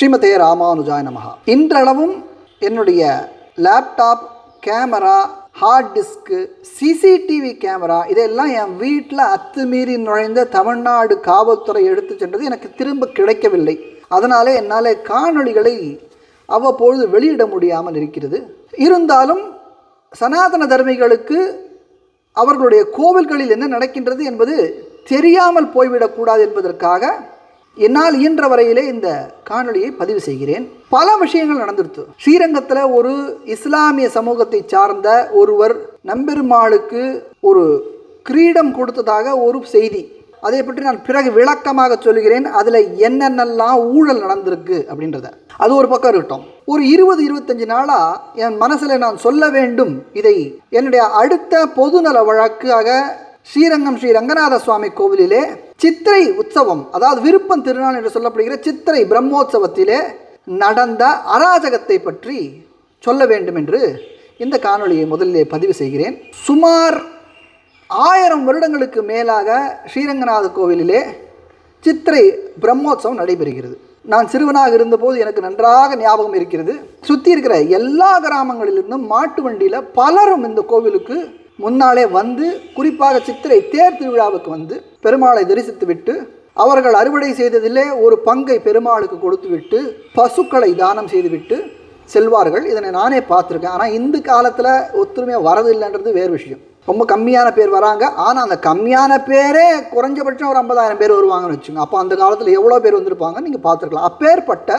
ஸ்ரீமதே ராமானுஜாய் நமஹா. இன்றளவும் என்னுடைய laptop camera hard disk CCTV camera இதெல்லாம் என் வீட்டில் அத்துமீறி நுழைந்த தமிழ்நாடு காவல்துறை எடுத்து சென்றது எனக்கு திரும்ப கிடைக்கவில்லை. அதனாலே என்னால் காணொளிகளை அவ்வப்பொழுது வெளியிட முடியாமல் இருக்கிறது. இருந்தாலும் சனாதன தர்மிகளுக்கு அவர்களுடைய கோவில்களில் என்ன நடக்கின்றது என்பது தெரியாமல் போய்விடக்கூடாது என்பதற்காக என்னால் இயன்ற வரையிலே இந்த காணொலியை பதிவு செய்கிறேன். பல விஷயங்கள் நடந்துருச்சு ஸ்ரீரங்கத்தில் ஒரு இஸ்லாமிய சமூகத்தை சார்ந்த ஒருவர் நம்பெருமாளுக்கு ஒரு கிரீடம் கொடுத்ததாக ஒரு செய்தி அதை பற்றி நான் பிறகு விளக்கமாக சொல்கிறேன் அதில் என்னென்னலாம் ஊழல் நடந்திருக்கு அப்படின்றத. அது ஒரு பக்கம் இருக்கட்டும். ஒரு இருபது இருபத்தஞ்சு நாளாக என் மனசில் நான் சொல்ல வேண்டும். இதை என்னுடைய அடுத்த பொதுநல வழக்காக ஸ்ரீரங்கம் ஸ்ரீ ரங்கநாத சுவாமி கோவிலிலே சித்திரை உற்சவம் அதாவது விருப்பம் திருநாள் என்று சொல்லப்படுகிற சித்திரை பிரம்மோற்சவத்திலே நடந்த அராஜகத்தை பற்றி சொல்ல வேண்டும் என்று இந்த காணொலியை முதலிலே பதிவு செய்கிறேன். சுமார் ஆயிரம் வருடங்களுக்கு மேலாக ஸ்ரீரங்கநாத கோவிலிலே சித்திரை பிரம்மோத்சவம் நடைபெறுகிறது. நான் சிறுவனாக இருந்தபோது எனக்கு நன்றாக ஞாபகம் இருக்கிறது. சுற்றி இருக்கிற எல்லா கிராமங்களிலிருந்தும் மாட்டு வண்டியில் பலரும் இந்த கோவிலுக்கு முன்னாலே வந்து குறிப்பாக சித்திரை தேர் திருவிழாவுக்கு வந்து பெருமாளை தரிசித்து விட்டு அவர்கள் அறுவடை செய்ததிலே ஒரு பங்கை பெருமாளுக்கு கொடுத்துவிட்டு பசுக்களை தானம் செய்துவிட்டு செல்வார்கள். இதனை நானே பார்த்துருக்கேன். ஆனால் இந்த காலத்தில் ஒத்துமையாக வரதில்லைன்றது வேறு விஷயம். ரொம்ப கம்மியான பேர் வராங்க. ஆனால் அந்த கம்மியான பேரே குறைஞ்சபட்சம் ஒரு ஐம்பதாயிரம் பேர் வருவாங்கன்னு வச்சுங்க அப்போ அந்த காலத்தில் எவ்வளோ பேர் வந்திருப்பாங்க நீங்கள் பார்த்துருக்கலாம். அப்பேற்பட்ட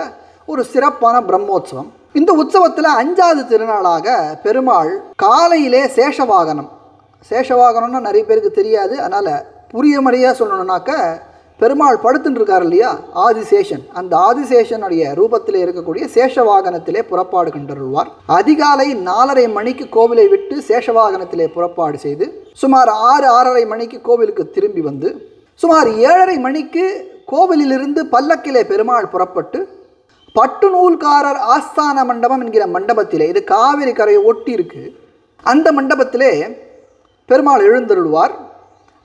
ஒரு சிறப்பான பிரம்மோத்சவம். இந்த உற்சவத்தில் அஞ்சாவது திருநாளாக பெருமாள் காலையிலே சேஷவாகனம். சேஷவாகனம்னா நிறைய பேருக்கு தெரியாது. அதனால் புரிய முறையாக சொல்லணுன்னாக்க பெருமாள் படுத்துட்டு இருக்கார் இல்லையா? ஆதிசேஷன். அந்த ஆதிசேஷனுடைய ரூபத்தில் இருக்கக்கூடிய சேஷவாகனத்திலே புறப்பாடு கண்டருள்வார். அதிகாலை நாலரை மணிக்கு கோவிலை விட்டு சேஷவாகனத்திலே புறப்பாடு செய்து சுமார் ஆறு ஆறரை மணிக்கு கோவிலுக்கு திரும்பி வந்து சுமார் ஏழரை மணிக்கு கோவிலிலிருந்து பல்லக்கிலே பெருமாள் புறப்பட்டு பட்டு நூல்காரர் ஆஸ்தான மண்டபம் என்கிற மண்டபத்திலே இது காவிரி கரையை ஒட்டி இருக்கு அந்த மண்டபத்திலே பெருமாள் எழுந்தருள்வார்.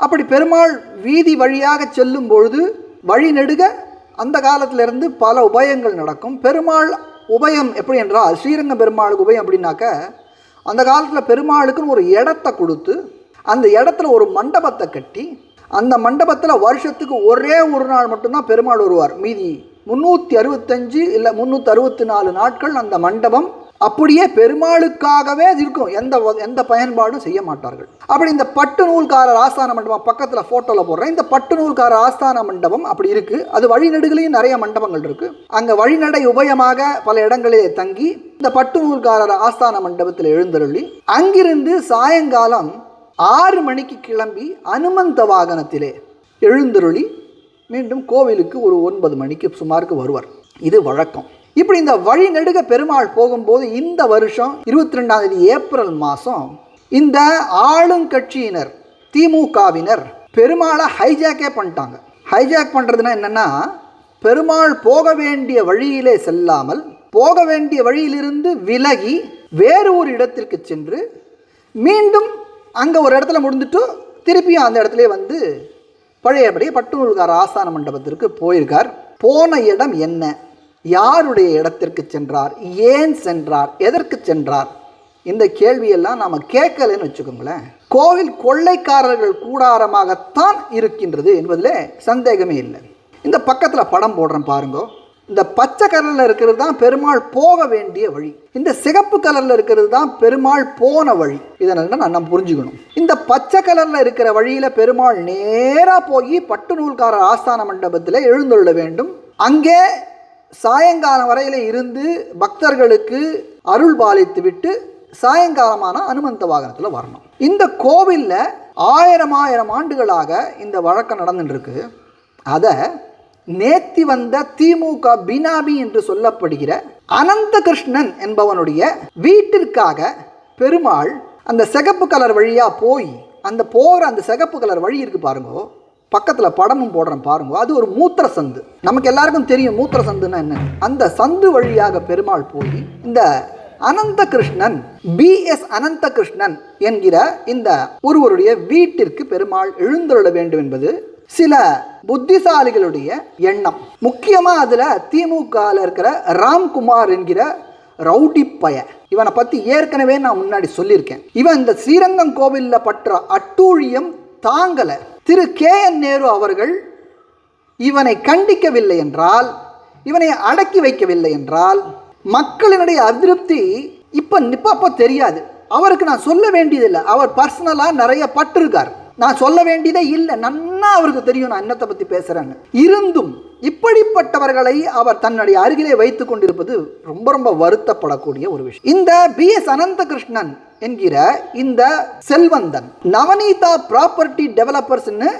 அப்படி பெருமாள் வீதி வழியாக செல்லும் பொழுது வழி நெடுக அந்த காலத்திலிருந்து பல உபயங்கள் நடக்கும். பெருமாள் உபயம் எப்படி என்றால் ஸ்ரீரங்க பெருமாளுக்கு உபயம் அப்படின்னாக்க அந்த காலத்தில் பெருமாளுக்குன்னு ஒரு இடத்த கொடுத்து அந்த இடத்துல ஒரு மண்டபத்தை கட்டி அந்த மண்டபத்தில் வருஷத்துக்கு ஒரே ஒரு நாள் மட்டும்தான் பெருமாள் வருவார். மீதி முந்நூற்றி அறுபத்தஞ்சு இல்லை முந்நூற்றி அறுபத்தி நாலு நாட்கள் அந்த மண்டபம் அப்படியே பெருமாளுக்காகவே அது இருக்கும். எந்த வ- எந்த பயன்பாடும் செய்ய மாட்டார்கள். அப்படி இந்த பட்டு நூல்காரர் ஆஸ்தான மண்டபம் பக்கத்தில் ஃபோட்டோவில் போடுறேன். இந்த பட்டு நூல்காரர் ஆஸ்தான மண்டபம் அப்படி இருக்குது அது வழிநெடுகளையும் நிறைய மண்டபங்கள் இருக்குது அங்கே வழிநடை உபயமாக பல இடங்களிலே தங்கி இந்த பட்டு நூல்காரர் ஆஸ்தான மண்டபத்தில் எழுந்தருளி அங்கிருந்து சாயங்காலம் ஆறு மணிக்கு கிளம்பி அனுமந்த வாகனத்திலே எழுந்தருளி மீண்டும் கோவிலுக்கு ஒரு ஒன்பது மணிக்கு சுமாருக்கு வருவார். இது வழக்கம். இப்படி இந்த வழி நெடுக பெருமாள் போகும்போது இந்த வருஷம் இருபத்தி ரெண்டாம் தேதி ஏப்ரல் மாதம் இந்த ஆளும் கட்சியினர் திமுகவினர் பெருமாளை ஹைஜாக்கே பண்ணிட்டாங்க. ஹைஜாக் பண்ணுறதுனா என்னென்னா பெருமாள் போக வேண்டிய வழியிலே செல்லாமல் போக வேண்டிய வழியிலிருந்து விலகி வேறு ஒரு இடத்திற்கு சென்று மீண்டும் அங்கே ஒரு இடத்துல முடிந்துட்டு திருப்பியும் அந்த இடத்துல வந்து பழையபடியே பட்டுநூல்கார ஆஸ்தான மண்டபத்திற்கு போயிருக்கார். போன இடம் என்ன? யாருடைய இடத்திற்கு சென்றார்? ஏன் சென்றார்? எதற்கு சென்றார்? இந்த கேள்வியெல்லாம் நாம் கேட்கலன்னு வச்சுக்கோங்களேன். கோவில் கொள்ளைக்காரர்கள் கூடாரமாகத்தான் இருக்கின்றது என்பதில் சந்தேகமே இல்லை. இந்த பக்கத்தில் படம் போடுறேன் பாருங்க. இந்த பச்சை கலரில் இருக்கிறது தான் பெருமாள் போக வேண்டிய வழி. இந்த சிகப்பு கலரில் இருக்கிறது தான் பெருமாள் போன வழி. இதை நான் நம்ம புரிஞ்சுக்கணும். இந்த பச்சை கலரில் இருக்கிற வழியில் பெருமாள் நேராக போய் பட்டு நூல்காரர் ஆஸ்தான மண்டபத்தில் எழுந்துள்ள வேண்டும். அங்கே சாயங்காலம் வரையில் இருந்து பக்தர்களுக்கு அருள் பாலித்து விட்டு சாயங்காலமான அனுமந்த வாகனத்தில் வரணும். இந்த கோவிலில் ஆயிரம் ஆயிரம் ஆண்டுகளாக இந்த வழக்கம் நடந்துட்டுருக்கு. அதை நேத்தி வந்த திமுக பினாபி என்று சொல்லப்படுகிற அனந்த கிருஷ்ணன் என்பவனுடைய வீட்டிற்காக பெருமாள் அந்த சிகப்பு கலர் வழியாக போய் அந்த போகிற அந்த சிகப்பு கலர் வழி இருக்குது பாருங்க பக்கத்தில் படமும் போடுறேன் பாருங்க. அது ஒரு மூத்திர சந்து. நமக்கு எல்லாருக்கும் தெரியும் மூத்திர சந்துன்னா என்ன? அந்த சந்து வழியாக பெருமாள் போய் இந்த அனந்த கிருஷ்ணன் பி எஸ் அனந்த கிருஷ்ணன் என்கிற இந்த ஒருவருடைய வீட்டிற்கு பெருமாள் எழுந்தருள வேண்டும் என்பது சில புத்திசாலிகளுடைய எண்ணம். முக்கியமாக அதில் திமுகவில் இருக்கிற ராம்குமார் என்கிற ரவுடி பய. இவனை பற்றி ஏற்கனவே நான் முன்னாடி சொல்லியிருக்கேன். இவன் இந்த ஸ்ரீரங்கம் கோவிலில் பற்ற அட்டூழியம் தாங்கலை. திரு கே என் நேரு அவர்கள் இவனை கண்டிக்கவில்லை என்றால் இவனை அடக்கி வைக்கவில்லை என்றால் மக்களினுடைய அதிருப்தி இப்போ இப்போ தெரியாது. அவருக்கு நான் சொல்ல வேண்டியதில்லை. அவர் பர்சனலாக நிறைய பட்டிருக்கார். நான் சொல்ல வேண்டியதே இல்லை. நன்னா அவருக்கு தெரியும் நான் என்னத்தை பற்றி பேசுகிறேன்னு இருந்தும் இப்படிப்பட்டவர்களை அவர் தன்னுடைய அருகிலே வைத்து கொண்டிருப்பது ரொம்ப ரொம்ப வருத்தப்படக்கூடிய ஒரு விஷயம். இந்த பி எஸ் அனந்தகிருஷ்ணன் என்கிற இந்த செல்வந்தன் நவநீதா ப்ராப்பர்ட்டி டெவலப்பர்ஸ்னு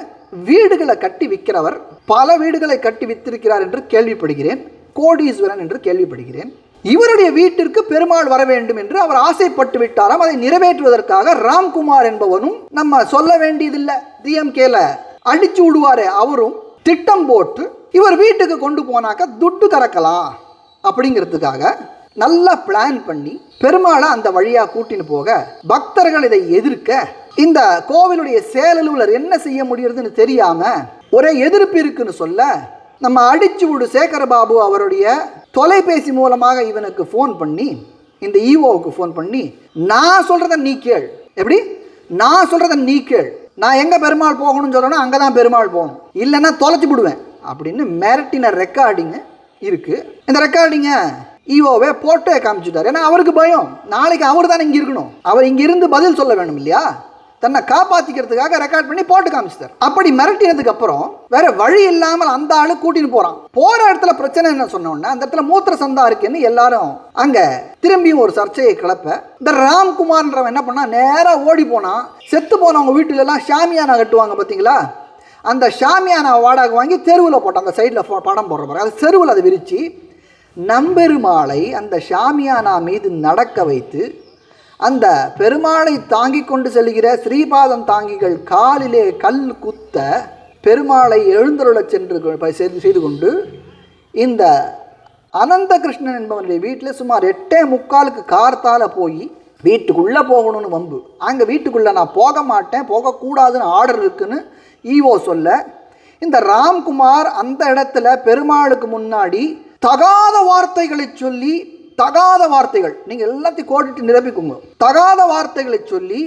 வீடுகளை கட்டி விற்கிறவர் பல வீடுகளை கட்டி வித்திருக்கிறார் என்று கேள்விப்படுகிறேன். கோடீஸ்வரன் என்று கேள்விப்படுகிறேன். இவருடைய வீட்டிற்கு பெருமாள் வர வேண்டும் என்று அவர் ஆசைப்பட்டு விட்டாராம். அதை நிறைவேற்றுவதற்காக ராம்குமார் என்பவனும் நம்ம சொல்ல வேண்டியதில்லை. டிஎம்கேல அடிச்சு விடுவாரே அவரும். திட்டம் போட்டு இவர் வீட்டுக்கு கொண்டு போனாக்க துட்டு கறக்கலாம். அப்படிங்கிறதுக்காக நல்லா பிளான் பண்ணி பெருமாளை அந்த வழியாக கூட்டின்னு போக பக்தர்கள் இதை எதிர்க்க இந்த கோவிலுடைய செயலலுவலர் என்ன செய்ய முடியறதுன்னு தெரியாம ஒரே எதிர்ப்பு இருக்குன்னு சொல்ல நம்ம அடிச்சு விடு சேகரபாபு அவருடைய தொலைபேசி மூலமாக இவனுக்கு ஃபோன் பண்ணி இந்த ஈஓவுக்கு ஃபோன் பண்ணி நான் சொல்கிறத நீ கேள். எப்படி? நான் சொல்கிறத நீ கேள். நான் எங்கே பெருமாள் போகணும்னு சொல்லணும் அங்கே தான் பெருமாள் போகணும். இல்லைன்னா தொலைச்சி விடுவேன். அப்படின்னு மிரட்டின ரெக்கார்டிங்கு இருக்குது இந்த ரெக்கார்டிங்கை ஈஓவே போட்டே காமிச்சுட்டார். ஏன்னா அவருக்கு பயம். நாளைக்கு அவர் தான் இங்கே இருக்கணும். அவர் இங்கே இருந்து பதில் சொல்ல வேணும் இல்லையா? தன்னை காப்பாற்றிக்கிறதுக்காக ரெக்கார்ட் பண்ணி போட்டு காமிச்சிட்டார். அப்படி மிரட்டினதுக்கு அப்புறம் வேற வழி இல்லாமல் அந்த ஆளு கூட்டின்னு போறான். போற இடத்துல பிரச்சனை என்ன சொன்னோன்னா அந்த இடத்துல மூத்திர சந்தா இருக்குன்னு எல்லாரும் அங்க திரும்பியும் ஒரு சர்ச்சையை கிளப்ப இந்த ராம்குமார்ன்றவன் என்ன பண்ணா நேரா ஓடி போனான். செத்து போனவங்க வீட்டுல எல்லாம் ஷாமியானா கட்டுவாங்க பாத்தீங்களா? அந்த ஷாமியானா வாடகை வாங்கி தெருவில் போட்டான். அந்த சைடில் படம் போடுற பாருங்க அது தெருவில் அதை விரித்து நம்பெருமாளை அந்த ஷாமியானா மீது நடக்க வைத்து அந்த பெருமாளை தாங்கி கொண்டு செல்கிற ஸ்ரீபாதம் தாங்கிகள் காலிலே கல் குத்த பெருமாளை எழுந்தருளச் சென்று செய்து கொண்டு இந்த அனந்த கிருஷ்ணன் என்பவனுடைய வீட்டில் சுமார் எட்டே முக்காலுக்கு கார்த்தால் போய் வீட்டுக்குள்ளே போகணும்னு வம்பு. அங்கே வீட்டுக்குள்ளே நான் போக மாட்டேன் போகக்கூடாதுன்னு ஆர்டர் இருக்குன்னு ஈவோ சொல்ல இந்த ராம்குமார் அந்த இடத்துல பெருமாளுக்கு முன்னாடி தகாத வார்த்தைகளை சொல்லி தகாத வார்த்தைகள். நீங்கள் எல்லாத்தையும் கோடிட்டு நிரப்பிக்குங்க. தகாத வார்த்தைகளை சொல்லி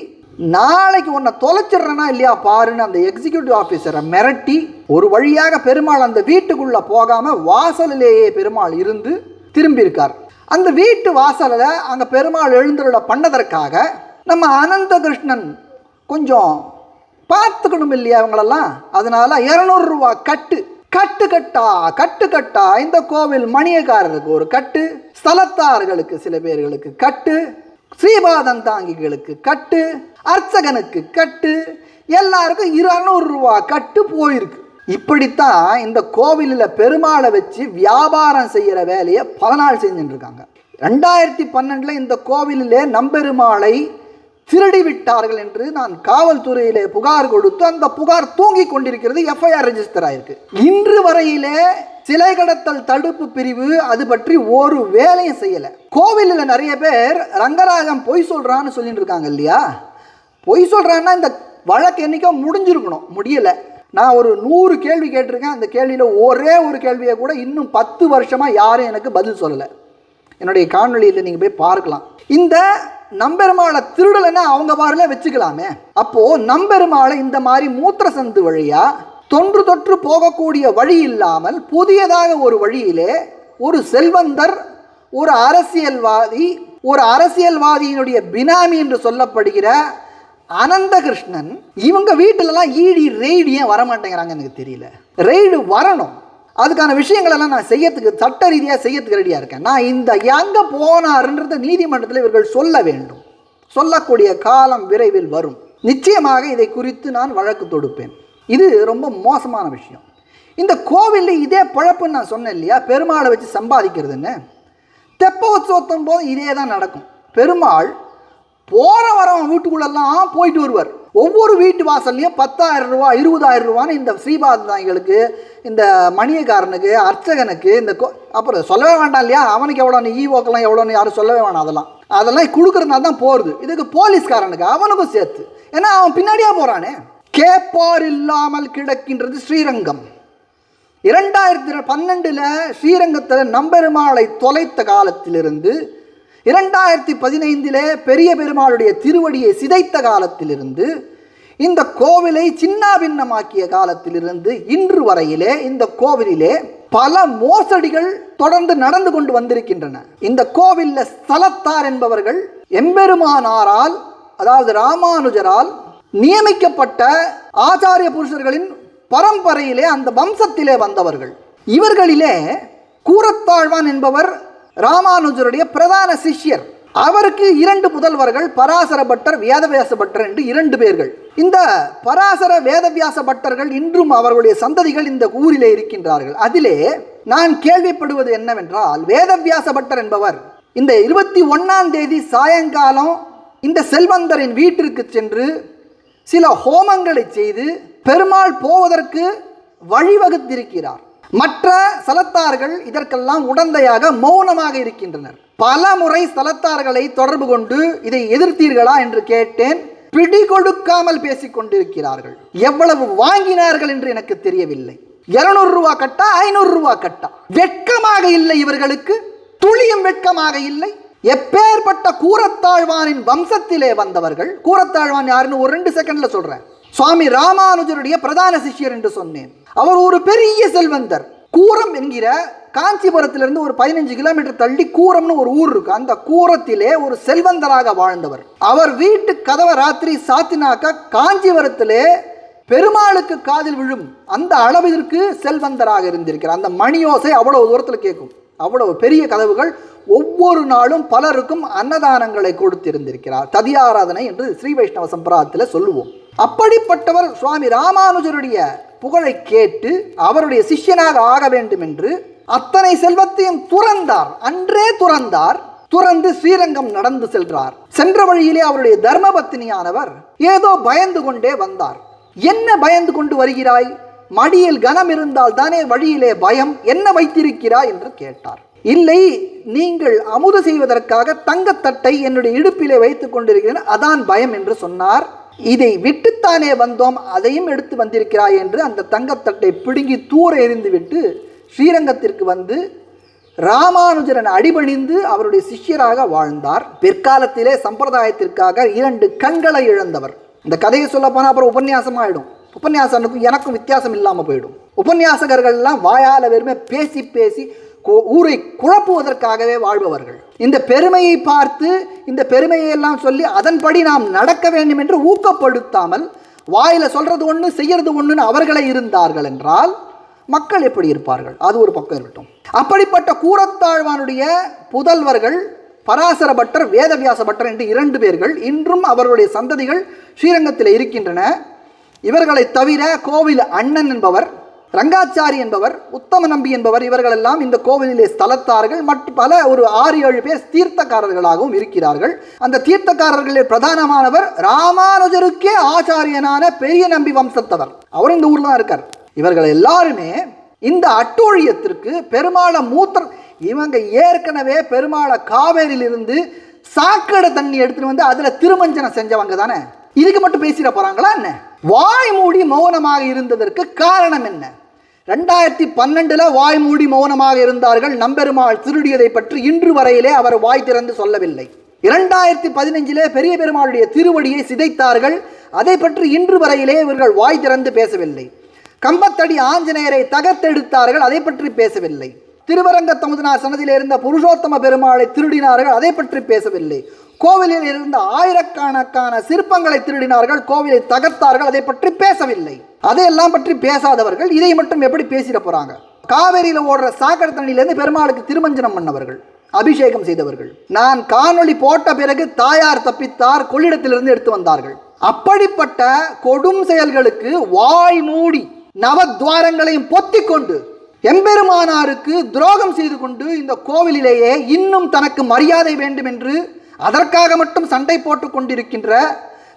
நாளைக்கு உன்னை தொலைச்சிடுறேனா இல்லையா பாருன்னு அந்த எக்ஸிக்யூட்டிவ் ஆஃபீஸரை மிரட்டி ஒரு வழியாக பெருமாள் அந்த வீட்டுக்குள்ளே போகாமல் வாசலிலேயே பெருமாள் இருந்து திரும்பியிருக்கார். அந்த வீட்டு வாசலில் அங்கே பெருமாள் எழுந்தருள பண்ணதற்காக நம்ம அனந்த கிருஷ்ணன் கொஞ்சம் பார்த்துக்கணும் இல்லையா அவங்களெல்லாம் அதனால் இரநூறுவா கட்டு கட்டு கட்டா கட்டு கட்டா இந்த கோவில் மணியக்காரருக்கு ஒரு கட்டு ஸ்தலத்தார்களுக்கு சில பேர்களுக்கு கட்டு ஸ்ரீபாதம் தாங்கிகளுக்கு கட்டு அர்ச்சகனுக்கு கட்டு எல்லாருக்கும் இருநூறு ரூபா கட்டு போயிருக்கு. இப்படித்தான் இந்த கோவிலில் பெருமாளை வச்சு வியாபாரம் செய்கிற வேலையை பல நாள் செஞ்சுட்டு இருக்காங்க. ரெண்டாயிரத்தி பன்னெண்டில் இந்த கோவிலிலே நம்பெருமாளை திருடி விட்டார்கள் என்று நான் காவல்துறையிலே புகார் கொடுத்து அந்த புகார் தூங்கி கொண்டிருக்கிறது எஃப்ஐஆர் ரெஜிஸ்டர் ஆயிருக்கு இன்று வரையிலே சிலை கடத்தல் தடுப்பு பிரிவு அது பற்றி ஒரு வேலையும் செய்யல. கோவிலில் நிறைய பேர் ரங்கராகம் பொய் சொல்றான்னு சொல்லிட்டு இருக்காங்க இல்லையா? பொய் சொல்றான்னா இந்த வழக்கு என்றைக்கோ முடிஞ்சிருக்கணும். முடியல. நான் ஒரு நூறு கேள்வி கேட்டிருக்கேன். அந்த கேள்வியில் ஒரே ஒரு கேள்வியை கூட இன்னும் பத்து வருஷமாக யாரும் எனக்கு பதில் சொல்லலை. என்னுடைய காணொலியில் நீங்கள் போய் பார்க்கலாம். இந்த நம்பெருமாளை திருடலைன்னா அவங்க பாருல வச்சுக்கலாமே. அப்போது நம்பெருமாளை இந்த மாதிரி மூத்திர சந்து வழியாக தொன்று தொற்று போகக்கூடிய வழி இல்லாமல் புதியதாக ஒரு வழியிலே ஒரு செல்வந்தர் ஒரு அரசியல்வாதி ஒரு அரசியல்வாதியினுடைய பினாமி என்று சொல்லப்படுகிற அனந்தகிருஷ்ணன் இவங்க வீட்டிலலாம் ஈடி ரெய்டு ஏன் வரமாட்டேங்கிறாங்க எனக்கு தெரியல. ரெய்டு வரணும். அதுக்கான விஷயங்களெல்லாம் நான் செய்யறதுக்கு சட்ட ரீதியாக செய்யறதுக்கு ரெடியாக இருக்கேன். நான் இந்த எங்கே போனாருன்றத நீதிமன்றத்தில் இவர்கள் சொல்ல வேண்டும். சொல்லக்கூடிய காலம் விரைவில் வரும். நிச்சயமாக இதை குறித்து நான் வழக்கு தொடுப்பேன். இது ரொம்ப மோசமான விஷயம். இந்த கோவிலில் இதே பழப்புன்னு நான் சொன்னேன் இல்லையா? பெருமாளை வச்சு சம்பாதிக்கிறதுன்னு. தெப்ப உற்சவத்தும் போது இதே தான் நடக்கும். பெருமாள் போகிற வரவன் வீட்டுக்குள்ளெல்லாம் போயிட்டு வருவார். ஒவ்வொரு வீட்டு வாசல்லையும் பத்தாயிரம் ரூபா இருபதாயிரம் ரூபான்னு இந்த ஸ்ரீபாதாய்களுக்கு இந்த மணியக்காரனுக்கு அர்ச்சகனுக்கு இந்த கோ அப்புறம் சொல்லவே வேண்டாம் இல்லையா? அவனுக்கு எவ்வளோன்னு ஈவோக்கெல்லாம் எவ்வளோன்னு யாரும் சொல்லவே வேணாம் அதெல்லாம். அதெல்லாம் கொடுக்குறதுனால தான் போகிறது இதுக்கு போலீஸ்காரனுக்கு அவனுக்கும் சேர்த்து. ஏன்னா அவன் பின்னாடியே போகிறானே கேப்பார் இல்லாமல் கிடக்கின்றது ஸ்ரீரங்கம். இரண்டாயிரத்தி பன்னெண்டில் ஸ்ரீரங்கத்தில் நம்பெருமாளை தொலைத்த காலத்திலிருந்து இரண்டாயிரத்தி பதினைந்திலே பெரிய பெருமாளுடைய திருவடியை சிதைத்த காலத்திலிருந்து இந்த கோவிலை சின்னாபின்னமாக்கிய காலத்திலிருந்து இன்று வரையிலே இந்த கோவிலிலே பல மோசடிகள் தொடர்ந்து நடந்து கொண்டு வந்திருக்கின்றன. இந்த கோவிலில் ஸ்தலத்தார் என்பவர்கள் எம்பெருமானாரால் அதாவது ராமானுஜரால் நியமிக்கப்பட்ட ஆச்சாரிய புருஷர்களின் பரம்பரையிலே அந்த வம்சத்திலே வந்தவர்கள். இவர்களிலே கூரத்தாழ்வான் என்பவர் ராமானுஜருடைய பிரதான சிஷ்யர். அவருக்கு இரண்டு புதல்வர்கள் பராசர பட்டர் வேதவியாச பட்டர் என்று இரண்டு பேர்கள். இந்த பராசர வேதவியாச பட்டர்கள் இன்றும் அவர்களுடைய சந்ததிகள் இந்த ஊரிலே இருக்கின்றார்கள். அதிலே நான் கேள்விப்படுவது என்னவென்றால் வேதவியாச பட்டர் என்பவர் இந்த இருபத்தி ஒன்னாம் தேதி சாயங்காலம் இந்த செல்வந்தரின் வீட்டிற்கு சென்று சில ஹோமங்களை செய்து பெருமாள் போவதற்கு வழிவகுத்திருக்கிறார். மற்ற சலத்தார்கள் இதற்கெல்லாம் உடந்தையாக மௌனமாக இருக்கின்றனர். பல முறை சலத்தார்களை தொடர்பு கொண்டு இதை எதிர்த்தீர்களா என்று கேட்டேன். பிடி கொடுக்காமல் பேசிக் கொண்டிருக்கிறார்கள் எவ்வளவு வாங்கினார்கள் என்று எனக்கு தெரியவில்லை. இருநூறு ரூபா கட்டா ஐநூறு ரூபா கட்டா. வெட்கமாக இல்லை இவர்களுக்கு. துளியும் வெட்கமாக இல்லை. எப்பேற்பட்ட கூரத்தாழ்வானின் வம்சத்திலே வந்தவர்கள் கூரத்தாழ்வான் யாருன்னு ஒரு ரெண்டு செகண்ட்ல சொல்றேன். சுவாமி ராமானுஜருடைய பிரதான சிஷ்யர் என்று சொன்னேன். அவர் ஒரு பெரிய செல்வந்தர். கூரம் என்கிற காஞ்சிபுரத்திலிருந்து ஒரு பதினஞ்சு கிலோமீட்டர் தள்ளி கூரம்னு ஒரு ஊர் இருக்கு. அந்த கூரத்திலே ஒரு செல்வந்தராக வாழ்ந்தவர். அவர் வீட்டு கதவை ராத்திரி சாத்தினாக்க காஞ்சிபுரத்திலே பெருமாளுக்கு காதில் விழும் அந்த அளவிற்கு செல்வந்தராக இருந்திருக்கிறார். அந்த மணியோசை அவ்வளவு தூரத்தில் கேட்கும். அவ்வளவு பெரிய கதவுகள் ஒவ்வொரு நாளும் பலருக்கும் அன்னதானங்களை கொடுத்திருந்திருக்கிறார். ததியாராதனை என்று ஸ்ரீ வைஷ்ணவ சம்பிரதாயத்தில் சொல்லுவோம். அப்படிப்பட்டவர் சுவாமி ராமானுஜருடைய புகழை கேட்டு அவருடைய சிஷ்யனாக ஆக வேண்டும் என்று அத்தனை செல்வத்தையும் துறந்தார். அன்றே துறந்தார். துறந்து ஸ்ரீரங்கம் நடந்து செல்றார். சென்ற வழியிலே அவருடைய தர்மபத்தினியானவர் ஏதோ பயந்து கொண்டே வந்தார். என்ன பயந்து கொண்டு வருகிறாய்? மடியில் கனம் இருந்தால் தானே வழியிலே பயம். என்ன வைத்திருக்கிறாய் என்று கேட்டார். இல்லை நீங்கள் அமுது செய்வதற்காக தங்கத்தட்டை என்னுடைய இடுப்பிலே வைத்துக் கொண்டிருக்கிறேன். அதான் பயம் என்று சொன்னார். இதை விட்டுத்தானே வந்தோம் அதையும் எடுத்து வந்திருக்கிறாய் என்று அந்த தங்கத்தட்டை பிடுங்கி தூர எறிந்துவிட்டு ஸ்ரீரங்கத்திற்கு வந்து ராமானுஜரன் அடிபணிந்து அவருடைய சிஷ்யராக வாழ்ந்தார். பிற்காலத்திலே சம்பிரதாயத்திற்காக இரண்டு கண்களை இழந்தவர். இந்த கதையை சொல்ல போனால் அப்புறம் உபன்யாசம் ஆகிடும் உபன்யாசனுக்கும் எனக்கும் வித்தியாசம் இல்லாமல் போயிடும். உபன்யாசகர்கள்லாம் வாயால் வெறுமே பேசி பேசி ஊரை குழப்புவதற்காகவே வாழ்பவர்கள். இந்த பெருமையை பார்த்து இந்த பெருமையை எல்லாம் சொல்லி அதன்படி நாம் நடக்க வேண்டும் என்று ஊக்கப்படுத்தாமல் வாயில சொல்றது ஒன்று செய்யறது ஒன்றுன்னு அவர்களே இருந்தார்கள் என்றால் மக்கள் எப்படி இருப்பார்கள்? அது ஒரு பக்கம் இருக்கட்டும். அப்படிப்பட்ட கூரத்தாழ்வானுடைய புதல்வர்கள் பராசர பட்டர் வேதவியாச பட்டர் என்று இரண்டு பேர்கள் இன்றும் அவர்களுடைய சந்ததிகள் ஸ்ரீரங்கத்தில் இருக்கின்றன. இவர்களை தவிர கோவில் அண்ணன் என்பவர் ரங்காச்சாரி என்பவர் உத்தம நம்பி என்பவர் இவர்களெல்லாம் இந்த கோவிலிலே ஸ்தலத்தார்கள். மற்றும் பல ஒரு ஆறு ஏழு பேர் தீர்த்தக்காரர்களாகவும் இருக்கிறார்கள். அந்த தீர்த்தக்காரர்களில் பிரதானமானவர் ராமானுஜருக்கே ஆச்சாரியனான பெரிய நம்பி வம்சத்தவர். அவர் இந்த ஊர்ல தான் இருக்கார். இவர்கள் எல்லாருமே இந்த அட்டூழியத்திற்கு பெருமாளை மூத்திர இவங்க ஏற்கனவே பெருமாளை காவேரியிலிருந்து சாக்கடை தண்ணி எடுத்துட்டு வந்து அதுல திருமஞ்சனம் செஞ்சவங்க தானே? இதுக்கு மட்டும் பேசிட போறாங்களா என்ன? வாய் மூடி மௌனமாக இருந்ததற்கு காரணம் என்ன? ரெண்டாயிரத்தி பன்னெண்டுல வாய் மூடி மௌனமாக இருந்தார்கள். நம்பெருமாள் திருடியதை பற்றி இன்று வரையிலே அவர் வாய் திறந்து சொல்லவில்லை. இரண்டாயிரத்தி பதினஞ்சிலே பெரிய பெருமாளுடைய திருவடியை சிதைத்தார்கள். அதை பற்றி இன்று வரையிலே இவர்கள் வாய் திறந்து பேசவில்லை. கம்பத்தடி ஆஞ்சநேயரை தகர்த்தெடுத்தார்கள். அதை பற்றி பேசவில்லை. திருவரங்க தமுதனார் சன்னதியில் இருந்த புருஷோத்தம பெருமாளை திருடினார்கள். அதை பற்றி பேசவில்லை. கோவிலில் இருந்த ஆயிரக்கணக்கான சிற்பங்களை திருடினார்கள் கோவிலை தகர்த்தார்கள் அதை பற்றி பேசவில்லை. அதையெல்லாம் பற்றி பேசாதவர்கள் இதை மட்டும் எப்படி பேசிட போறாங்க? காவேரியில் ஓடுற சாக்கடை தண்ணியிலேருந்து பெருமாளுக்கு திருமஞ்சனம் பண்ணவர்கள் அபிஷேகம் செய்தவர்கள். நான் காணொளி போட்ட பிறகு தாயார் தப்பித்தார் கொள்ளிடத்திலிருந்து எடுத்து வந்தார்கள். அப்படிப்பட்ட கொடும் செயல்களுக்கு வாய் மூடி நவத்வாரங்களையும் பொத்திக் கொண்டு எம்பெருமானாருக்கு துரோகம் செய்து கொண்டு இந்த கோவிலிலேயே இன்னும் தனக்கு மரியாதை வேண்டும் என்று அதற்காக மட்டும் சண்டை போட்டு கொண்டிருக்கின்ற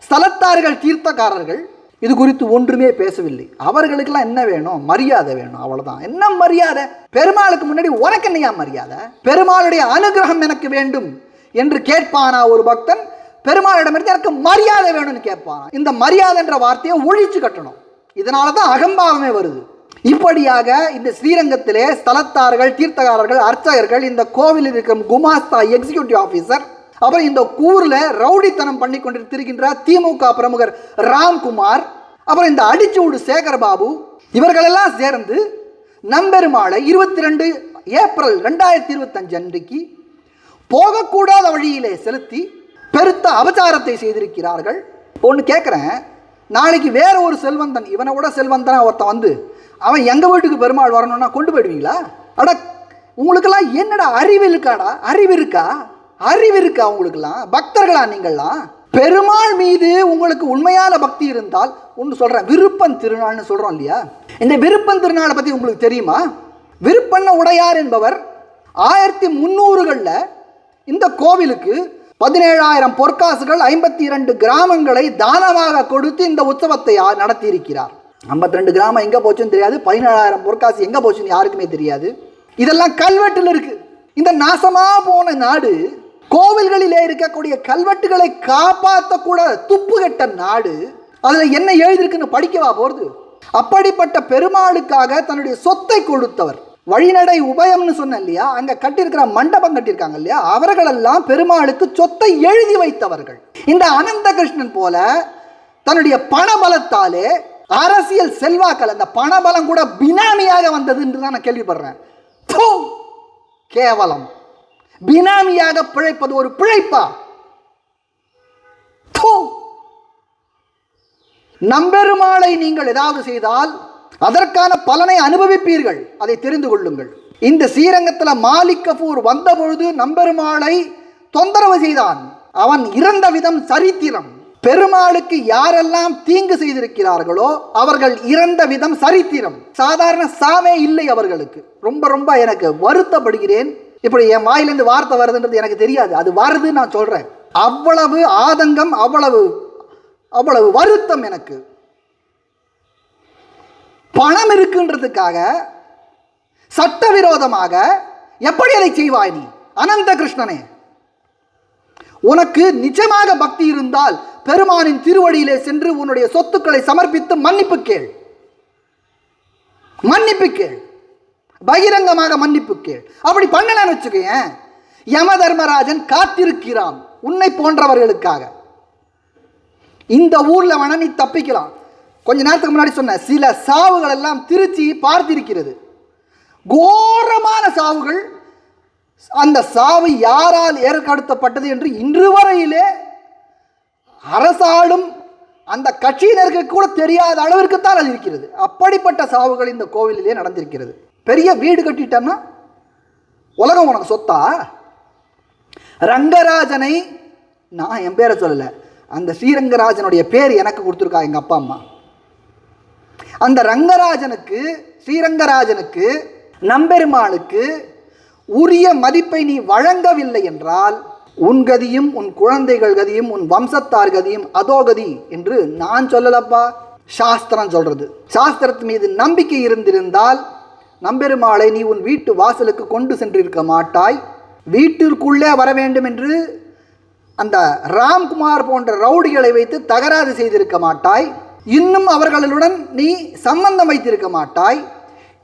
ஸ்தலத்தார்கள் தீர்த்தக்காரர்கள் இது குறித்து ஒன்றுமே பேசவில்லை. அவர்களுக்கெல்லாம் என்ன வேணும்? மரியாதை வேணும் அவ்வளவுதான். என்ன மரியாதை? பெருமாளுக்கு முன்னாடி உனக்கு என்னையா மரியாதை? பெருமாளுடைய அனுகிரகம் எனக்கு வேண்டும் என்று கேட்பானா ஒரு பக்தன்? பெருமாளிடமிருந்து எனக்கு மரியாதை வேணும்னு கேட்பானா? இந்த மரியாதை என்ற வார்த்தையை ஒழிச்சு கட்டணும். இதனால தான் அகம்பாவமே வருது. இப்படியாக இந்த ஸ்ரீரங்கத்திலே ஸ்தலத்தார்கள் தீர்த்தகாரர்கள் அர்ச்சகர்கள் இந்த கோவிலில் இருக்கும் குமாஸ்தா எக்ஸிக்யூட்டிவ் ஆஃபீஸர் அப்புறம் இந்த கூரில் ரவுடித்தனம் பண்ணி கொண்டிருக்கின்ற திமுக பிரமுகர் ராம்குமார் அப்புறம் இந்த அடிச்சூடு சேகர்பாபு இவர்களெல்லாம் சேர்ந்து நம்பெருமாளை இருபத்தி ரெண்டு ஏப்ரல் ரெண்டாயிரத்தி இருபத்தஞ்சு அன்றைக்கு போகக்கூடாத வழியிலே செலுத்தி பெருத்த அபச்சாரத்தை செய்திருக்கிறார்கள். ஒன்று கேட்குறேன் நாளைக்கு வேற ஒரு செல்வந்தன் இவனை விட செல்வந்தனா ஒருத்தன் வந்து அவன் எங்கள் வீட்டுக்கு பெருமாள் வரணும்னா கொண்டு போயிடுவீங்களா? அட உங்களுக்கெல்லாம் என்னடா அறிவு இருக்காடா? அறிவு இருக்கா? அறிவு இருக்கு அவங்களுக்குலாம் பக்தர்களா நீங்கள்லாம். பெருமாள் மீது உங்களுக்கு உண்மையான பக்தி இருந்தால் ஒன்று சொல்கிறேன் விருப்பம் திருநாள்னு சொல்கிறோம் இல்லையா? இந்த விருப்பம் திருநாளை பற்றி உங்களுக்கு தெரியுமா? விருப்பண்ண உடையார் என்பவர் ஆயிரத்தி முந்நூறுகளில் இந்த கோவிலுக்கு பதினேழாயிரம் பொற்காசுகள் ஐம்பத்தி இரண்டு கிராமங்களை தானமாக கொடுத்து இந்த உற்சவத்தை நடத்தியிருக்கிறார். 52 ரெண்டு கிராமம் எங்கே போச்சுன்னு தெரியாது பதினேழாயிரம் பொற்காசு எங்கே போச்சுன்னு யாருக்குமே தெரியாது. இதெல்லாம் கல்வெட்டில் இருக்குது இந்த நாசமாக போன நாடு கோவில்களிலே இருக்கக்கூடிய கல்வெட்டுகளை காப்பாற்றக்கூட துப்புகட்ட நாடு அதில் என்ன எழுதியிருக்குன்னு படிக்கவா போகிறது அப்படிப்பட்ட பெருமாளுக்காக தன்னுடைய சொத்தை கொடுத்தவர். வழிநடை உபயம்னு சொன்னேன் இல்லையா? அங்கே கட்டியிருக்கிற மண்டபம் கட்டியிருக்காங்க இல்லையா? அவர்களெல்லாம் பெருமாளுக்கு சொத்தை எழுதி வைத்தவர்கள். இந்த அனந்த கிருஷ்ணன் போல தன்னுடைய பணபலத்தாலே அரசியல் செல்வாக்கள் அந்த பணபலம் கூட பினாமியாக வந்தது என்று தான் நான் கேள்விப்படுறேன். கேவலம். பினாமியாக பிழைப்பது ஒரு பிழைப்பா? நம்பெருமாளை நீங்கள் ஏதாவது செய்தால் அதற்கான பலனை அனுபவிப்பீர்கள். அதை தெரிந்து கொள்ளுங்கள். இந்த ஸ்ரீரங்கத்தில் மாலிக் கபூர் வந்தபொழுது நம்பெருமாளை தொந்தரவு செய்தான். அவன் இறந்த விதம் சரித்திரம். பெருமாளுக்கு யாரெல்லாம் தீங்கு செய்திருக்கிறார்களோ அவர்கள் இறந்த விதம் சரித்திரம். சாதாரண சாவே இல்லை அவர்களுக்கு. ரொம்ப ரொம்ப எனக்கு வருத்தப்படுகிறேன். இப்படி என் வாயிலேருந்து வார்த்தை வருதுன்றது எனக்கு தெரியாது. அது வருது நான் சொல்கிறேன் அவ்வளவு ஆதங்கம் அவ்வளவு அவ்வளவு வருத்தம் எனக்கு. பணம் இருக்குன்றதுக்காக சட்டவிரோதமாக எப்படி அதை செய்வாய் நீ? அனந்த கிருஷ்ணனே. உனக்கு நிஜமாக பக்தி இருந்தால் பெருமானின் திருவடியிலே சென்று உன்னுடைய சொத்துக்களை சமர்ப்பித்து மன்னிப்பு கேள். மன்னிப்பு கேள். பகிரங்கமாக மன்னிப்பு கேள். அப்படி பண்ணலன்னு வச்சுக்கேன் யம தர்மராஜன் காத்திருக்கிறான் உன்னை போன்றவர்களுக்காக. இந்த ஊரில் வேணா நீ தப்பிக்கலாம். கொஞ்ச நேரத்துக்கு முன்னாடி சொன்ன சில சாவுகள் எல்லாம் திருச்சி பார்த்திருக்கிறது. கோரமான சாவுகள். அந்த சாவு யாரால் ஏற்கடுத்தப்பட்டது என்று இன்று வரையிலே அரசாளும் அந்த கட்சியினருக்கு கூட தெரியாத அளவிற்கு தான் அது இருக்கிறது. அப்படிப்பட்ட சாவுகள் இந்த கோவிலிலே நடந்திருக்கிறது. பெரிய வீடு கட்டிட்டேன்னா உலகம் உனக்கு சொத்தா? ரங்கராஜனை நான் என் பேரை சொல்லலை. அந்த ஸ்ரீரங்கராஜனுடைய பேர் எனக்கு கொடுத்துருக்கா எங்கள் அப்பா அம்மா. அந்த ரங்கராஜனுக்கு ஸ்ரீரங்கராஜனுக்கு நம்பெருமாளுக்கு உரிய மதிப்பை நீ வழங்கவில்லை என்றால் உன் கதியும் உன் குழந்தைகள் கதியும் உன் வம்சத்தார் கதியும் அதோ கதி என்று நான் சொல்லலப்பா. சாஸ்திரம் சொல்கிறது சாஸ்திரத்து மீது நம்பிக்கை இருந்திருந்தால் நம்பெருமாளை நீ உன் வீட்டு வாசலுக்கு கொண்டு சென்றிருக்க மாட்டாய். வீட்டிற்குள்ளே வர வேண்டும் என்று அந்த ராம்குமார் போன்ற ரவுடிகளை வைத்து தகராறு செய்திருக்க மாட்டாய். இன்னும் அவர்களுடன் நீ சம்பந்தம் வைத்திருக்க மாட்டாய்.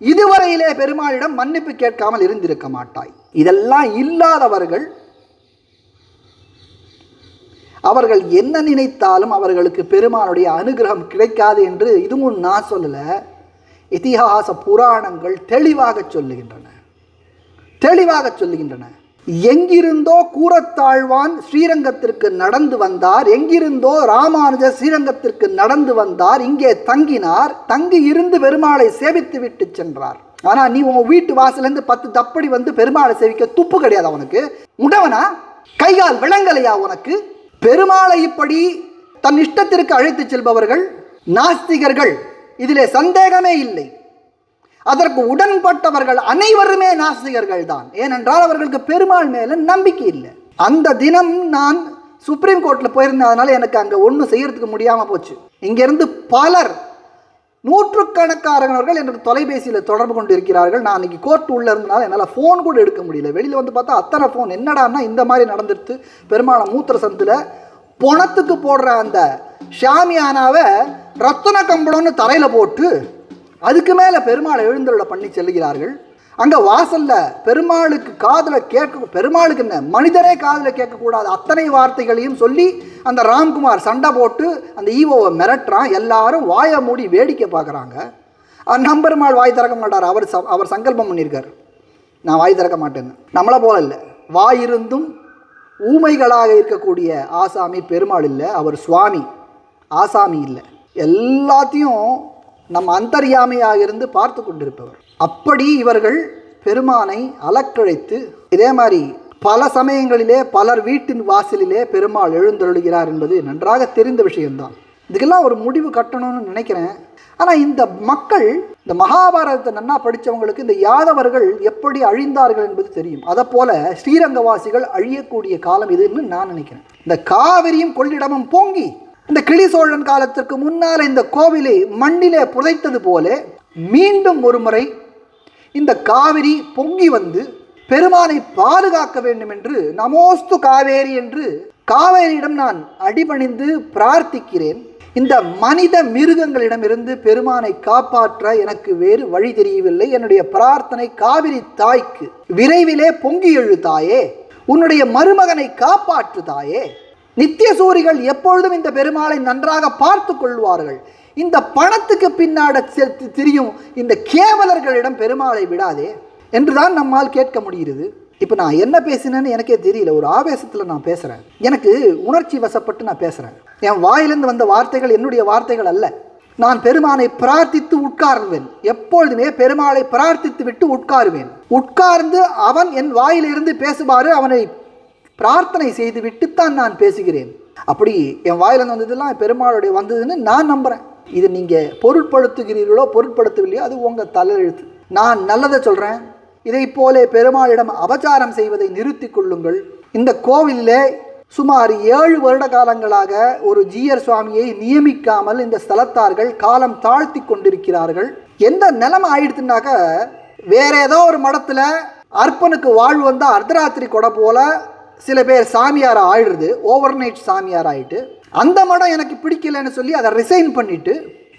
இதுவரையிலே பெருமாளிடம் மன்னிப்பு கேட்காமல் இருந்திருக்க மாட்டாய். இதெல்லாம் இல்லாதவர்கள் அவர்கள் என்ன நினைத்தாலும் அவர்களுக்கு பெருமானுடைய அனுகிரகம் கிடைக்காது என்று இதுவும் நான் சொல்லலை. இதிகாச புராணங்கள் தெளிவாக சொல்லுகின்றன. தெளிவாக சொல்லுகின்றன. எங்கிருந்தோ கூறத்தாழ்வான் ஸ்ரீரங்கத்திற்கு நடந்து வந்தார். எங்கிருந்தோ ராமானுஜர் ஸ்ரீரங்கத்திற்கு நடந்து வந்தார். இங்கே தங்கினார். தங்கி இருந்து பெருமாளை சேவித்து விட்டு சென்றார். ஆனால் நீ உன் வீட்டு வாசலேருந்து பத்து தப்படி வந்து பெருமாளை சேவிக்க துப்பு கிடையாது அவனுக்கு உடவனா கைகால் விளங்கலையா உனக்கு? பெருமாளை இப்படி தன் இஷ்டத்திற்கு அழைத்து செல்பவர்கள் நாஸ்திகர்கள் இதிலே சந்தேகமே இல்லை. அதற்கு உடன்பட்டவர்கள் அனைவருமே நாசிகர்கள் தான் ஏனென்றால் அவர்களுக்கு பெருமாள் மேலே நம்பிக்கை இல்லை. அந்த தினம் நான் சுப்ரீம் கோர்ட்டில் போயிருந்ததுனால எனக்கு அங்கே ஒன்றும் செய்யறதுக்கு முடியாமல் போச்சு. இங்கேருந்து பலர் நூற்றுக்கணக்கானவர்கள் எனக்கு தொலைபேசியில் தொடர்பு கொண்டு இருக்கிறார்கள் நான் அன்றைக்கி கோர்ட் உள்ளே இருந்தனால என்னால் ஃபோன் கூட எடுக்க முடியல. வெளியில் வந்து பார்த்தா அத்தனை ஃபோன் என்னடான்னா இந்த மாதிரி நடந்துடுத்து பெருமாளை மூத்திர சந்தில் பொணத்துக்கு போடுற அந்த ஷாமியானாவை ரத்தன கம்பளம்னு தரையில் போட்டு அதுக்கு மேலே பெருமாளை எழுந்தருளை பண்ணி செல்கிறார்கள். அங்கே வாசலில் பெருமாளுக்கு காதில் கேட்க பெருமாளுக்கு என்ன மனிதரே காதில் கேட்கக்கூடாது. அத்தனை வார்த்தைகளையும் சொல்லி அந்த ராம்குமார் சண்டை போட்டு அந்த ஈவோவை மிரட்டுறான். எல்லாரும் வாயை மூடி வேடிக்கை பார்க்குறாங்க. நம்பெருமாள் வாய் திறக்க மாட்டார். அவர் அவர் சங்கல்பம் பண்ணியிருக்கார். நான் வாய் திறக்க மாட்டேன்னு. நம்மளை போல இல்லை. வாய் இருந்தும் ஊமைகளாக இருக்கக்கூடிய ஆசாமி பெருமாள் இல்லை அவர் சுவாமி. ஆசாமி இல்லை. எல்லாத்தையும் நம்ம அந்தர்யாமையாக இருந்து பார்த்து கொண்டிருப்பவர். அப்படி இவர்கள் பெருமானை அலக்கழைத்து இதே மாதிரி பல சமயங்களிலே பலர் வீட்டின் வாசலிலே பெருமாள் எழுந்தருளுகிறார் என்பது நன்றாக தெரிந்த விஷயம்தான். இதுக்கெல்லாம் ஒரு முடிவு கட்டணும்னு நினைக்கிறேன். ஆனால் இந்த மக்கள் இந்த மகாபாரதத்தை நன்னா படித்தவங்களுக்கு இந்த யாதவர்கள் எப்படி அழிந்தார்கள் என்பது தெரியும். அதை போல ஸ்ரீரங்கவாசிகள் அழியக்கூடிய காலம் இதுன்னு நான் நினைக்கிறேன். இந்த காவிரியும் கொள்ளிடமும் பொங்கி இந்த கிளி சோழன் காலத்திற்கு முன்னால் இந்த கோவிலை மண்ணிலே புதைத்தது போல மீண்டும் ஒரு முறை இந்த காவிரி பொங்கி வந்து பெருமானை பாதுகாக்க வேண்டும் என்று நமோஸ்து காவேரி என்று காவேரியிடம் நான் அடிபணிந்து பிரார்த்திக்கிறேன். இந்த மனித மிருகங்களிடமிருந்து பெருமானை காப்பாற்ற எனக்கு வேறு வழி தெரியவில்லை. என்னுடைய பிரார்த்தனை காவிரி தாய்க்கு விரைவிலே பொங்கி எழு தாயே. உன்னுடைய மருமகனை காப்பாற்று தாயே. நித்திய சூரிகள் எப்பொழுதும் இந்த பெருமாளை நன்றாக பார்த்து கொள்வார்கள். இந்த பணத்துக்கு பின்னாட செ- திரியும் இந்த கேவலர்களிடம் பெருமாளை விடாதே. என்றுதான் நம்மால் கேட்க முடிகிறது. இப்போ நான் என்ன பேசினேன்னு எனக்கே தெரியல. ஒரு ஆவேசத்தில் நான் பேசுகிறேன் எனக்கு உணர்ச்சி வசப்பட்டு நான் பேசுகிறேன் என் வாயிலிருந்து வந்த வார்த்தைகள் என்னுடைய வார்த்தைகள் அல்ல. நான் பெருமானை பிரார்த்தித்து உட்காருவேன். எப்பொழுதுமே பெருமாளை பிரார்த்தித்து விட்டு உட்காருவேன். உட்கார்ந்து அவன் என் வாயிலிருந்து பேசுமாறு அவனை பிரார்த்தனை செய்து விட்டுத்தான் நான் பேசுகிறேன். அப்படி என் வாயிலிருந்து வந்ததெல்லாம் பெருமாளுடைய வந்ததுன்னு நான் நம்புகிறேன் இது நீங்கள் பொருட்படுத்துகிறீர்களோ பொருட்படுத்தவில்லையோ அது உங்கள் தலையெழுத்து. நான் நல்லதை சொல்கிறேன் இதை போலே பெருமாளிடம் அபச்சாரம் செய்வதை நிறுத்தி கொள்ளுங்கள். இந்த கோவிலிலே சுமார் ஏழு வருட காலங்களாக ஒரு ஜீயர் சுவாமியை நியமிக்காமல் இந்த ஸ்தலத்தார்கள் காலம் தாழ்த்தி கொண்டிருக்கிறார்கள். எந்த நிலம் ஆயிடுத்துனாக்க வேற ஏதோ ஒரு மடத்தில் அர்ப்பனுக்கு வாழ்வு வந்தால் அர்த்தராத்திரி கொடை போல சில பேர் சாமியார் ஆயிடுது ஓவர் நைட் சாமியார் ஆயிட்டு. அந்த மடம் எனக்கு பிடிக்கலன்னு சொல்லி அதை ரிசைன் பண்ணிட்டு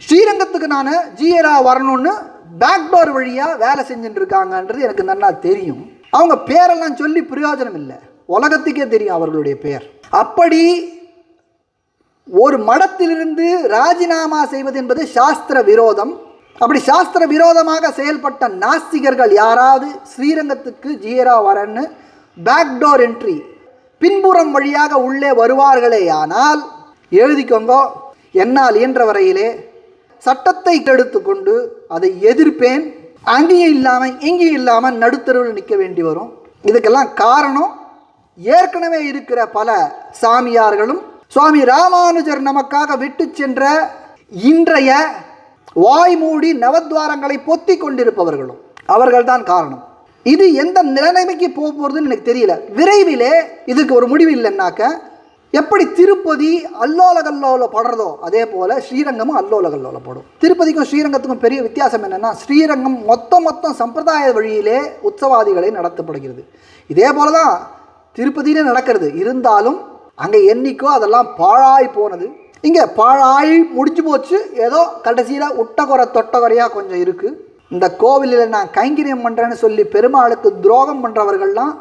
ஸ்ரீரங்கத்துக்கு நான் ஜியரா வரணும்னு பேக்டோர் வழியாக வேலை செஞ்சுட்டு இருக்காங்கன்றது எனக்கு நன்னா தெரியும். அவங்க பேரெல்லாம் சொல்லி பிரயோஜனம் இல்லை. உலகத்துக்கே தெரியும் அவர்களுடைய பெயர் அப்படி ஒரு மடத்திலிருந்து ராஜினாமா செய்வது என்பது சாஸ்திர விரோதம். அப்படி சாஸ்திர விரோதமாக செயல்பட்ட நாஸ்திகர்கள் யாராவது ஸ்ரீரங்கத்துக்கு ஜீரா வரன்னு பேக்டோர் என்ட்ரி பின்புறம் வழியாக உள்ளே வருவார்களே ஆனால் எழுதிக்கோங்கோ என்னால் இயன்ற வரையிலே சட்டத்தை எடுத்துக்கொண்டு அதை எதிர்ப்பேன். அங்கேயும் இல்லாமல் இங்கேயும் இல்லாமல் நடுத்தருவில் நிற்க வேண்டி வரும். இதுக்கெல்லாம் காரணம் ஏற்கனவே இருக்கிற பல சாமியார்களும் சுவாமி ராமானுஜர் நமக்காக விட்டு சென்ற இன்றைய வாய் மூடி நவத்வாரங்களை பொத்தி கொண்டிருப்பவர்களும் அவர்கள்தான் காரணம். இது எந்த நிலைமைக்கு போக போகிறதுன்னு எனக்கு தெரியல. விரைவிலே இதுக்கு ஒரு முடிவு இல்லைன்னாக்க எப்படி திருப்பதி அல்லோலகல்லோல படுறதோ அதே போல் ஸ்ரீரங்கமும் அல்லோலகல்லோல படும். திருப்பதிக்கும் ஸ்ரீரங்கத்துக்கும் பெரிய வித்தியாசம் என்னென்னா ஸ்ரீரங்கம் மொத்தம் மொத்தம் சம்பிரதாய வழியிலே உற்சவாதிகளை நடத்தப்படுகிறது. இதே போல தான் திருப்பதியிலே நடக்கிறது. இருந்தாலும் அங்கே என்னைக்கோ அதெல்லாம் பாழாய் போனது. இங்கே பாழாய் முடிஞ்சு போச்சு. ஏதோ கடைசியில் உட்டகுறை தொட்டகுறையாக கொஞ்சம் இருக்குது இந்த கோவிலில் நான் கைங்கரியம் பண்ணுறேன்னு சொல்லி பெருமாளுக்கு துரோகம் பண்ணுறவர்கள்லாம்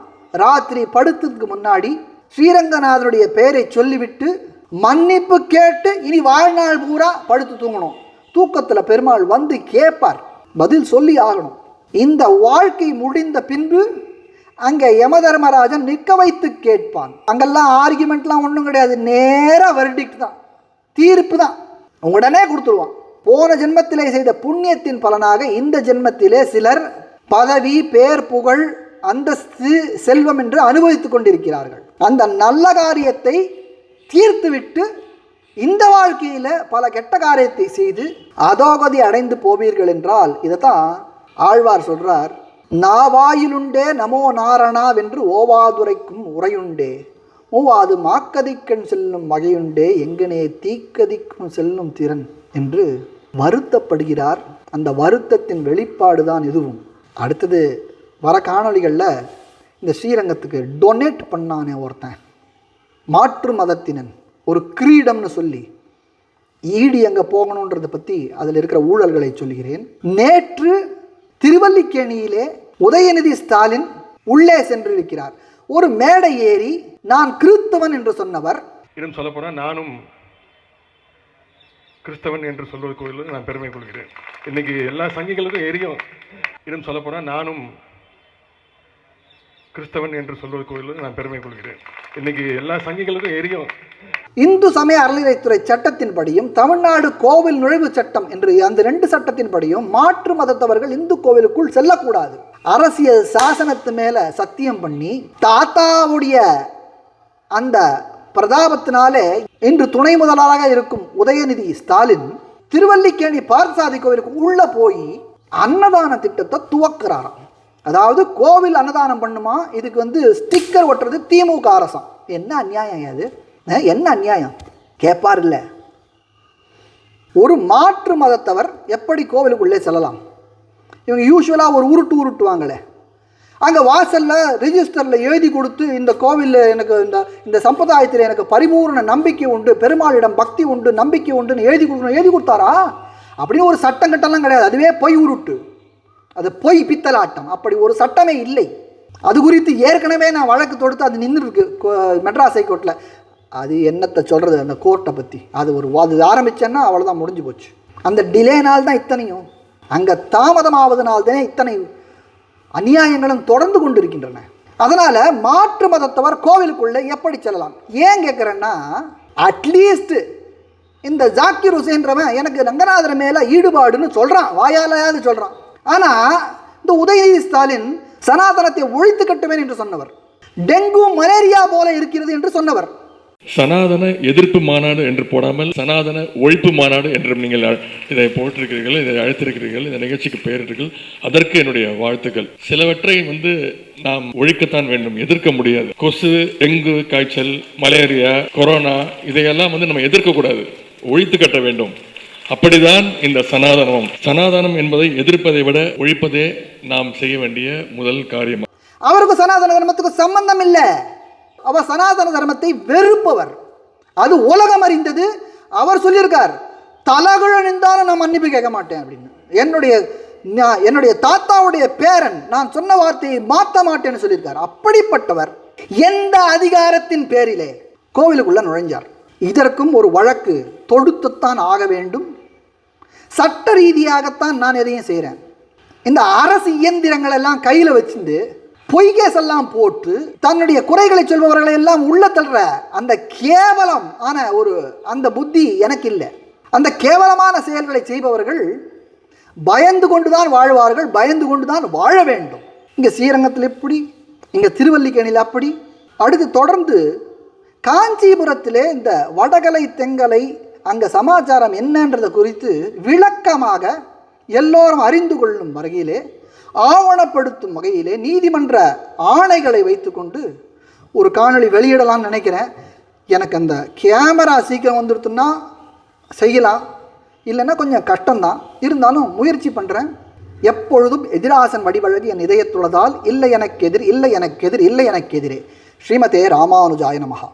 ராத்திரி படுத்ததுக்கு முன்னாடி ஸ்ரீரங்கநாதனுடைய பெயரை சொல்லிவிட்டு மன்னிப்பு கேட்டு இனி வாழ்நாள் பூரா படுத்து தூங்கணும். தூக்கத்தில் பெருமாள் வந்து கேட்பார் பதில் சொல்லி ஆகணும். இந்த வாழ்க்கை முடிந்த பின்பு அங்கே யமதர்மராஜன் நிற்க வைத்து கேட்பான். அங்கெல்லாம் ஆர்குமெண்ட்லாம் ஒன்றும் கிடையாது. நேராக வெர்டிக்ட் தான். தீர்ப்பு தான். உடனே கொடுத்துருவான். போன ஜென்மத்திலே செய்த புண்ணியத்தின் பலனாக இந்த ஜென்மத்திலே சிலர் பதவி பேர் புகழ் அந்தஸ்து செல்வம் என்று அனுபவித்துக் கொண்டிருக்கிறார்கள். அந்த நல்ல காரியத்தை தீர்த்துவிட்டு இந்த வாழ்க்கையில் பல கெட்ட காரியத்தை செய்து அதோகதி அடைந்து போவீர்கள் என்றால் இதை தான் ஆழ்வார் சொல்கிறார் நாவாயிலுண்டே நமோ நாரணாவென்று ஓவாதுரைக்கும் உரையுண்டே. மூவாது மாக்கதிக்கண் செல்லும் வகையுண்டே எங்கனே தீக்கதிக்கும் செல்லும் திறன் என்று வருத்தப்படுகிறார். அந்த வருத்தத்தின் வெளிப்பாடு தான் இதுவும். அடுத்தது வர காணொளிகளில் இந்த ஸ்ரீரங்கத்துக்கு டொனேட் பண்ணானே ஒருத்தன். மாற்று மதத்தினன். ஒரு கிரீடம்னு சொல்லி. ஈடி அங்கே போகணுன்றதை பற்றி அதில் இருக்கிற ஊழல்களை சொல்கிறேன் நேற்று திருவல்லிக்கேணியிலே உதயநிதி ஸ்டாலின் உள்ளே சென்றிருக்கிறார். ஒரு மேடை ஏறி நான் கிறிஸ்தவன் என்று சொன்னவர். இன்னும் சொல்ல போனால் நானும் கிறிஸ்தவன் என்று சொல்வது கோயிலில் நான் பெருமை கொள்கிறேன். இன்னைக்கு எல்லா சங்கிகளுக்கும் எரியும் இன்னும் சொல்ல போனால் நானும் கிறிஸ்தவன் என்று சொல்வது நான் பெருமை கொள்கிறேன். இன்னைக்கு எல்லா சங்கிகளுக்கும் எரியும். இந்து சமய அறநிலைத்துறை சட்டத்தின்படியும் தமிழ்நாடு கோவில் நுழைவு சட்டம் என்று அந்த ரெண்டு சட்டத்தின்படியும் மாற்று மதத்தவர்கள் இந்து கோவிலுக்குள் செல்லக்கூடாது. அரசியல் சாசனத்து மேல சத்தியம் பண்ணி தாத்தாவுடைய அந்த பிரதாபத்தினாலே இன்று துணை முதல்வராக இருக்கும் உதயநிதி ஸ்டாலின் திருவல்லிக்கேணி பார்த்தசாதி கோவிலுக்கு உள்ள போய் அன்னதான திட்டத்தை துவக்கிறாராம். அதாவது கோவில் அன்னதானம் பண்ணுமா? இதுக்கு வந்து ஸ்டிக்கர் ஒட்டுறது திமுக அரசம். என்ன அநியாயம் அது என்ன அநியாயம்? கேட்பார் இல்லை ஒரு மாற்று மதத்தவர் எப்படி கோவிலுக்குள்ளே செல்லலாம்? இவங்க யூஸ்வலாக ஒரு உருட்டு உருட்டுவாங்களே. அங்கே வாசலில் ரிஜிஸ்டரில் எழுதி கொடுத்து இந்த கோவிலில் எனக்கு இந்த இந்த சம்பிரதாயத்தில் எனக்கு பரிபூர்ண நம்பிக்கை உண்டு பெருமாளிடம் பக்தி உண்டு நம்பிக்கை உண்டுன்னு எழுதி கொடுக்கணும். எழுதி கொடுத்தாரா? அப்படின்னு ஒரு சட்டம் கட்டெல்லாம் கிடையாது. அதுவே பொய் உருட்டு. அது பொய் பித்தலாட்டம். அப்படி ஒரு சட்டமே இல்லை. அது குறித்து ஏற்கனவே நான் வழக்கு தொடுத்து அது நின்றுருக்கு கோ- மெட்ராஸ் ஹைகோர்ட்டில் அது என்னத்தை சொல்கிறது அந்த கோர்ட்டை பற்றி அது ஒரு அது ஆரம்பிச்சேன்னா அவ்வளோதான் முடிஞ்சு போச்சு. அந்த டிலேனால் தான் இத்தனையும். அங்கே தாமதமாவதனால்தானே இத்தனை அநியாயங்களும் தொடர்ந்து கொண்டு இருக்கின்றன அதனால் மாற்று மதத்தவர் கோவிலுக்குள்ளே எப்படி செல்லலாம்? ஏன் கேட்குறேன்னா அட்லீஸ்ட்டு இந்த ஜாக்கிர் ஹுசேன்றவன் எனக்கு ரங்கநாதர் மேலே ஈடுபாடுன்னு சொல்கிறான் வாயாலையாவது சொல்கிறான் ஆனால் இந்த உதயநிதி ஸ்டாலின் சனாதனத்தை ஒழித்து கட்டுவேன் என்று சொன்னவர். டெங்கு மலேரியா போல இருக்கிறது என்று சொன்னவர். சனாதன எதிர்ப்பு மாநாடு என்று போடாமல் சனாதன ஒழிப்பு மாநாடு என்றும் நீங்கள் இதை போட்டிருக்கிறீர்கள் இதை அழைத்திருக்கிறீர்கள் இந்த நிகழ்ச்சிக்கு பெயரிட்டீர்கள் அதற்கு என்னுடைய வாழ்த்துக்கள். சிலவற்றை வந்து நாம் ஒழிக்கத்தான் வேண்டும் எதிர்க்க முடியாது. கொசு டெங்கு காய்ச்சல் மலேரியா கொரோனா இதையெல்லாம் வந்து நம்ம எதிர்க்கக்கூடாது. ஒழித்து கட்ட வேண்டும். அப்படிதான் இந்த சனாதனம். சனாதனம் என்பதை எதிர்ப்பதை விட ஒழிப்பதே நாம் செய்ய வேண்டிய முதல் காரியம். அவருக்கு சனாதன தர்மத்துக்கு சம்பந்தம் இல்லை. அவர் சனாதன தர்மத்தை வெறுப்பவர். அது உலகம் அறிந்தது. அவர் சொல்லியிருக்கார் தலகுழ நின்றாலும் நான் மன்னிப்பு கேட்க மாட்டேன் அப்படின்னு. என்னுடைய நான் என்னுடைய தாத்தாவுடைய பேரன் நான் சொன்ன வார்த்தையை மாற்ற மாட்டேன்னு சொல்லியிருக்கார். அப்படிப்பட்டவர் எந்த அதிகாரத்தின் பேரிலே கோவிலுக்குள்ள நுழைஞ்சார். இதற்கும் ஒரு வழக்கு தொடுத்துத்தான் ஆக வேண்டும் சட்ட ரீதியாகத்தான் நான் எதையும் செய்கிறேன் இந்த அரசு இயந்திரங்கள் எல்லாம் கையில் வச்சுட்டு பொய்கேஸ் எல்லாம் போட்டு தன்னுடைய குறைகளை சொல்பவர்களை எல்லாம் உள்ள தள்ளுற அந்த கேவலம் ஆன ஒரு அந்த புத்தி எனக்கு இல்லை. அந்த கேவலமான செயல்களை செய்பவர்கள் பயந்து கொண்டு தான் வாழ்வார்கள் பயந்து கொண்டு தான் வாழ வேண்டும். இங்கே ஸ்ரீரங்கத்தில் எப்படி இங்கே திருவல்லிக்கேணியில் அப்படி. அடுத்து தொடர்ந்து காஞ்சிபுரத்திலே இந்த வடகலை தெங்கலை அங்கே சமாச்சாரம் என்னன்றதை குறித்து விளக்கமாக எல்லோரும் அறிந்து கொள்ளும் வகையிலே ஆவணப்படுத்தும் வகையிலே நீதிமன்ற ஆணைகளை வைத்துக்கொண்டு ஒரு காணொளி வெளியிடலாம்னு நினைக்கிறேன். எனக்கு அந்த கேமரா சீக்கிரம் வந்துடுத்துன்னா செய்யலாம். இல்லைன்னா கொஞ்சம் கஷ்டம்தான். இருந்தாலும் முயற்சி பண்ணுறேன் எப்பொழுதும் எதிராசன் வடிவழகு என் இதயத்துள்ளதால் இல்லை எனக்கு எதிர் இல்லை எனக்கு எதிர் இல்லை எனக்கு எதிரே. ஸ்ரீமதே ராமானுஜாய நமகா